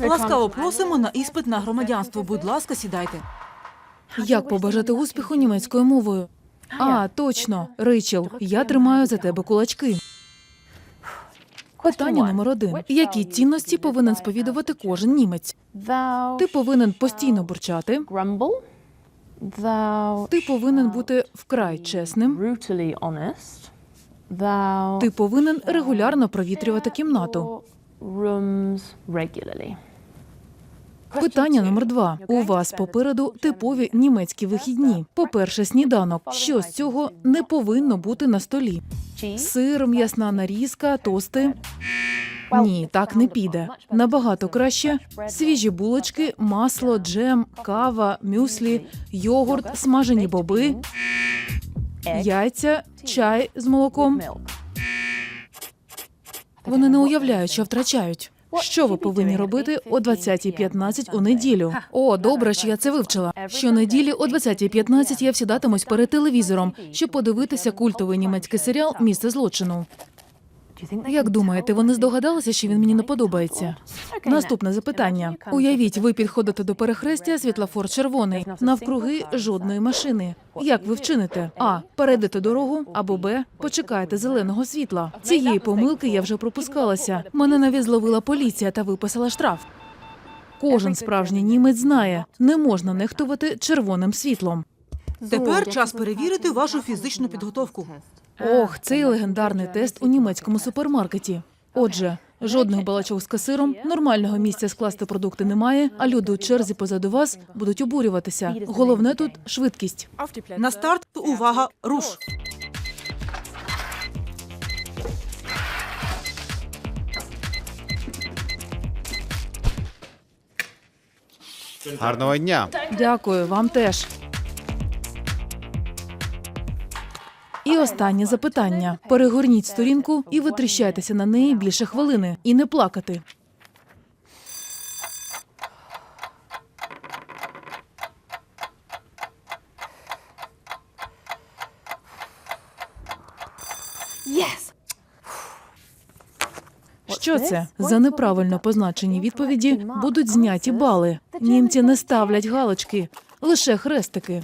Ласкаво просимо на іспит на громадянство. Будь ласка, сідайте. Як побажати успіху німецькою мовою? А, точно, Рейчел, я тримаю за тебе кулачки. Питання номер один: які цінності повинен сповідувати кожен німець? Ти повинен постійно бурчати. Ти повинен бути вкрай чесним. Ти повинен регулярно провітрювати кімнату. Питання номер два. У вас попереду типові німецькі вихідні. По-перше, сніданок. Що з цього не повинно бути на столі? Сир, м'ясна нарізка, тости. Ні, так не піде. Набагато краще свіжі булочки, масло, джем, кава, мюслі, йогурт, смажені боби, яйця, чай з молоком. Вони не уявляють, що втрачають. Що ви повинні робити о 20.15 у неділю? О, добре, що я це вивчила. Щонеділі о 20.15 я всідатимусь перед телевізором, щоб подивитися культовий німецький серіал Місце злочину. Як думаєте, вони здогадалися, що він мені не подобається? Наступне запитання: уявіть, ви підходите до перехрестя, світлофор червоний, навкруги жодної машини. Як ви вчините? А. Перейдете дорогу або Б. Почекаєте зеленого світла. Цієї помилки я вже пропускалася. Мене навіть зловила поліція та виписала штраф. Кожен справжній німець знає, не можна нехтувати червоним світлом. Тепер час перевірити вашу фізичну підготовку. Ох, цей легендарний тест у німецькому супермаркеті. Отже, жодних балачок з касиром, нормального місця скласти продукти немає, а люди у черзі позаду вас будуть обурюватися. Головне тут швидкість. На старт увага, руш. Гарного дня. Дякую, вам теж. І останнє запитання: перегорніть сторінку і витріщайтеся на неї більше хвилини, і не плакати. Що це? За неправильно позначені відповіді будуть зняті бали. Німці не ставлять галочки, лише хрестики.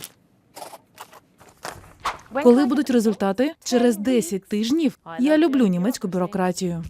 Коли будуть результати? Через 10 тижнів. Я люблю німецьку бюрократію.